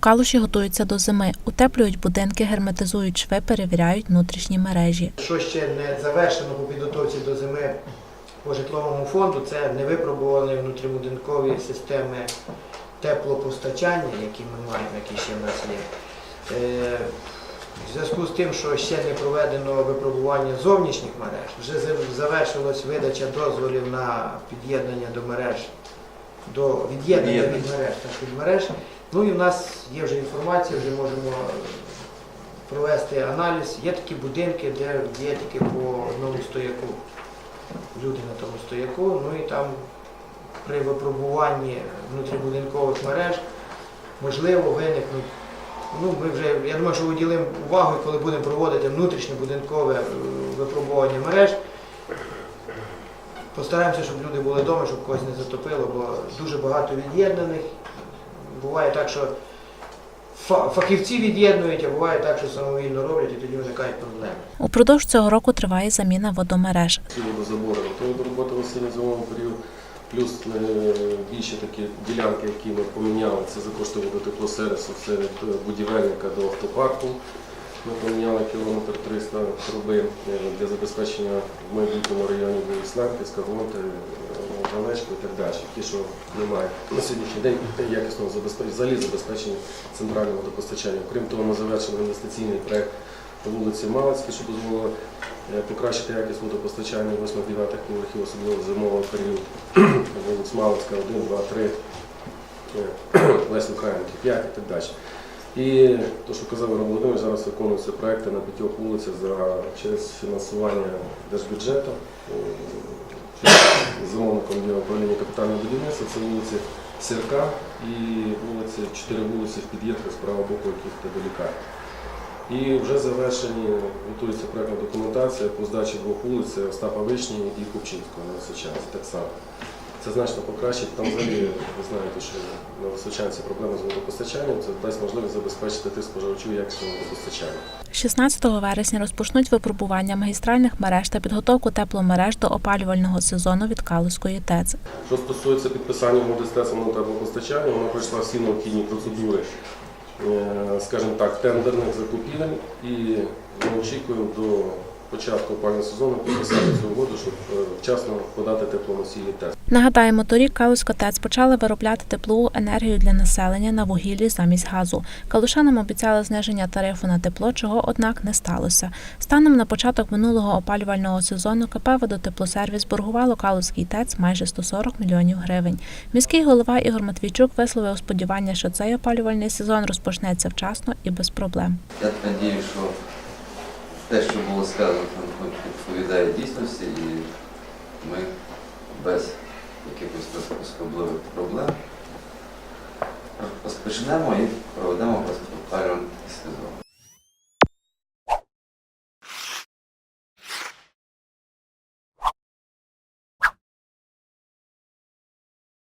Калуші готуються до зими. Утеплюють будинки, герметизують шви, перевіряють внутрішні мережі. Що ще не завершено по підготовці до зими по житловому фонду, це невипробувані внутрібудинкові системи теплопостачання, які ми маємо, які ще в нас є. Е, В зв'язку з тим, що ще не проведено випробування зовнішніх мереж, вже за- завершилась видача дозволів на під'єднання до мереж, до від'єднання від мереж, так, від мереж. Ну і в нас є вже інформація, вже можемо провести аналіз. Є такі будинки, де є тільки по одному стояку. Люди на тому стояку, ну і там при випробуванні внутрібудинкових мереж можливо виникнуть. Ну, ми вже, я думаю, що виділимо увагу, коли будемо проводити внутрішньобудинкове е, випробування мереж. Постараємося, щоб люди були вдома, щоб когось не затопило, бо дуже багато від'єднаних. Буває так, що фа- фахівці від'єднують, а буває так, що самовільно роблять, і тоді виникають проблеми. Упродовж цього року триває заміна водомереж. Водозабори готові до роботи в осінньо-зимовому період. Плюс е, більше такі ділянки, які ми поміняли, це за кошти водотеплосервісу, це від е, будівельника до автопарку. Ми поміняли кілометр 300 труби е, для забезпечення в майбутньому районі Вісланки, Скагонти, Галечко і так далі. Ті, що немає на сьогоднішній день якісного забезпечення, взагалі забезпечення центрального водопостачання. Крім того, ми завершили інвестиційний проект по вулиці Малицькій, що дозволило е, покращити якість водопостачання 8-9 поверхів, особливо зимового періоду. Вулиць Малицька 1, 2, 3, е, Лесь Лукаєнки 5 і так далі. І те, що казав Ігор Володимирович, зараз виконуються проекти на п'ятьох вулицях через фінансування держбюджету. Е, управління капітального будівництва, це вулиці Сірка і вулиці, чотири вулиці в під'їздах з правого боку, яких до лікарні. І вже завершені, готується проєктна документація по здачі двох вулиць Остапа Вишні і Купчинського на Височанці так само. Це значно покращить. Там взагалі ви знаєте, що на Височанці проблема з водопостачанням, це дасть можливість забезпечити тих споживачів якісного водопостачання. 16 вересня розпочнуть випробування магістральних мереж та підготовку тепломереж до опалювального сезону від Калуської ТЕЦ. Що стосується підписання угоди з ТЕЦом на теплопостачання, вона пройшла всі необхідні процедури, е, скажімо так, тендерних закупівель і ми очікуємо до початку опалювального сезону підписати цю угоду, щоб е, вчасно подати теплоносії ТЕЦ. Нагадаємо, торік Калуська ТЕЦ почала виробляти теплову енергію для населення на вугіллі замість газу. Калушанам обіцяли зниження тарифу на тепло, чого однак не сталося. Станом на початок минулого опалювального сезону КП «Водотеплосервіс» боргувало Калуський ТЕЦ майже 140 мільйонів гривень. Міський голова Ігор Матвійчук висловив сподівання, що цей опалювальний сезон розпочнеться вчасно і без проблем. Я надію, що те, що було сказано, відповідає дійсності, і ми без якихось особливих проблем розпочнемо і проведемо опалювальний сезон.